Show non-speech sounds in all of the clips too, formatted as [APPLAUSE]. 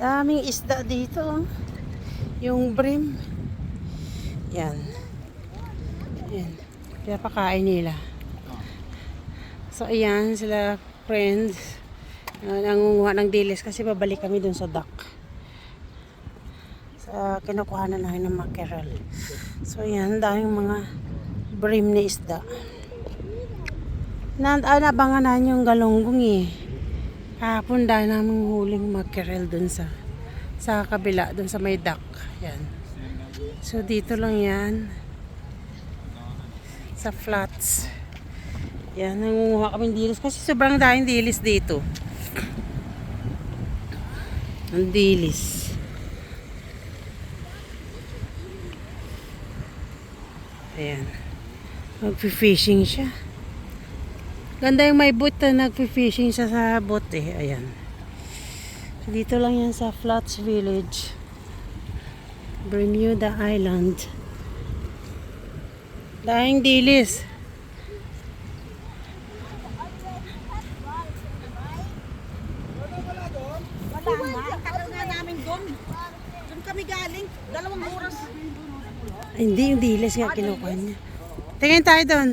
Daming isda dito. oh. Yung brim. Yan. Yan. Pinapakain nila. So, ayan sila friends. Uh, nangunguha ng dilis kasi babalik kami dun sa dock. Sa kinukuha na namin ng mackerel. So, ayan. Daming mga brim na isda. Na, ah, nabangan na yung galonggong eh. Kahapon dahil namin huling mackerel dun sa sa kabila, dun sa may dock. Yan. So, dito lang yan. Sa flats. Yan, nangunguha kami dilis. Kasi sobrang daming dilis dito. Ang dilis. Ayan. Magpi-fishing siya. Ganda yung may boat na nagpi-fishing siya sa boat eh. Ayan. Dito lang yan sa Flats Village. Bermuda Island. Dahing dilis. Hindi yung dilis nga kinukuha niya. Tingin tayo doon.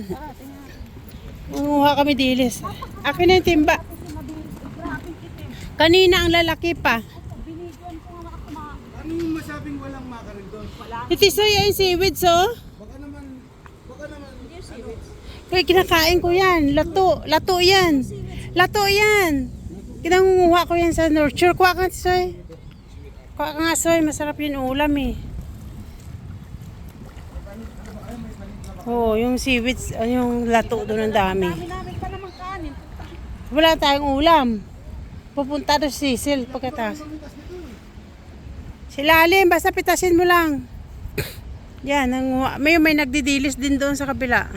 Umuha kami dilis. Akin na yung timba. Kanina ang lalaki pa. Ano yung masabing walang makaril doon? Ito so yung seaweed so. Baka naman, baka naman, Kaya kinakain ko yan. Lato. Lato yan. Lato yan. Kinangunguha ko yan sa nurture. Kuha ka soy. Kuha ka nga soy. Masarap yung ulam eh. Oo, yung seaweed, ah, yung lato doon ang dami. Dami namin pa naman kanin. Wala tayong ulam. Pupunta doon si Cecil pagkatapos. Silalim, basta pitasin mo lang. Yan, nanguha. may, may nagdidilis din doon sa kabila.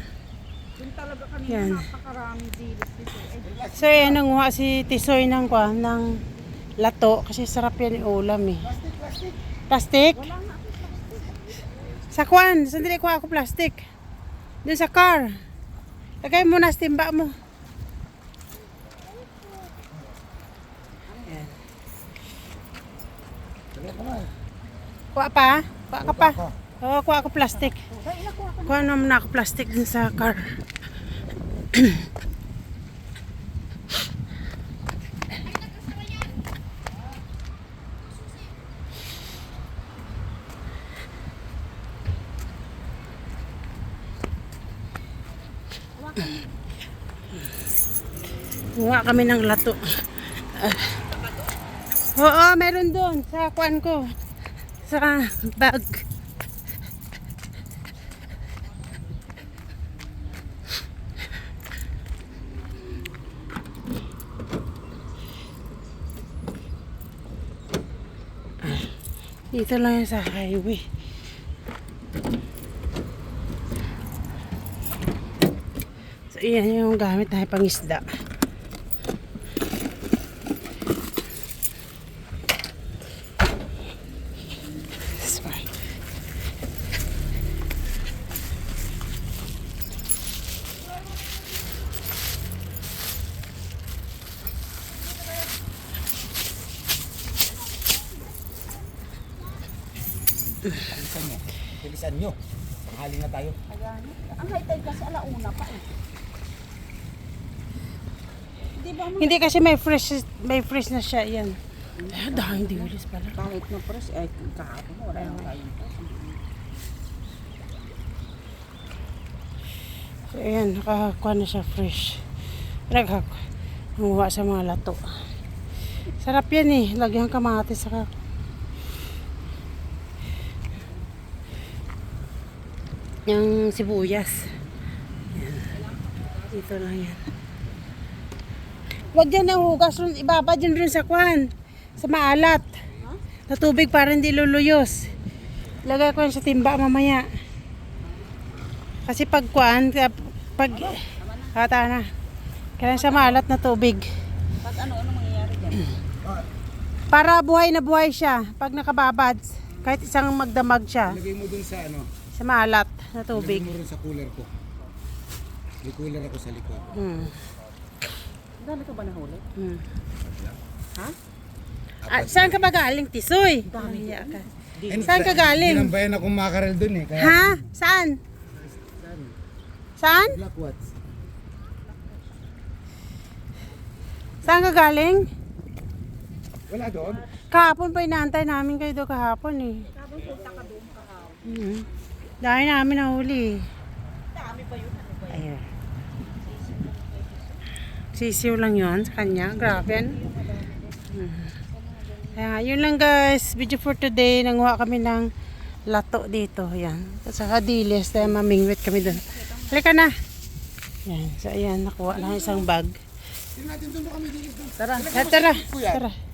Doon talaga kami Yan. napakarami dilis dito. Eh, So, yan, nanguha si Tisoy ng, kwa, ng lato. Kasi sarap yan yung ulam eh. Plastic? wala nga. Sa kwan, sandali kuha ako plastic. Doon sa car. Lagay mo na sa timba mo. Ayan. Kuha pa? Kuha ka pa? Oo, kuha ako plastic. Kuha naman na ako plastic din sa car. [CLEARS THROAT] Kuha kami ng lato. Oo, meron doon sa kwan ko. Sa bag. Dito lang sa highway. So, iyan yung gamit na pang isda. Bilisan nyo. Bilisan nyo. Tanghali na tayo. Ayan. Ang high tide kasi alauna pa eh. Hindi kasi may fresh may fresh na siya yan. Ah, dahil dilis pala. kahit na pres, eh, kahapon wala yung kain. So, ayan, nakakuha na siya fresh. Naghak. Nanguha sa mga lato. Sarap yan eh. Lagyan kamatis saka yung sibuyas. Yan. Dito lang yan. Huwag dyan ang hugas. ron- Ibaba dyan rin sa kwan. Sa maalat. Na tubig para hindi luluyos. Lagay ko yan sa timba mamaya. Kasi pag kwan, pag hata na. Kaya sa maalat na tubig. Pag ano, ano mangyayari dyan? Para buhay na buhay siya pag nakababad. Kahit isang magdamag siya Ilagay mo dun sa ano. sa maalat na Ilagay tubig. mo rin sa cooler ko. May cooler ako sa likod. Hmm. Dami ka ba nahuli? Hmm. Ha? Ah, saan ka ba galing, Tisoy? Dami ka. And Saan ka galing? Nilambayan akong makarel dun eh. Kaya Ha? Saan? Saan? Black Watts. Saan ka galing? Wala doon. Kahapon pa inaantay namin kayo doon kahapon eh. Mm. Dahil namin nahuli eh. Dami ba yun? Ano ba yun? Ayun. Sisiw lang yon sa kanya. Grabe. Kaya yun lang guys. Video for today. Nanguha kami ng lato dito. Yan. Sa Hadiles. Dahil mamingwit kami doon. Halika na. Yan. So ayan. Nakuha lang isang bag. Kami dito. Tara. Tara. Tara.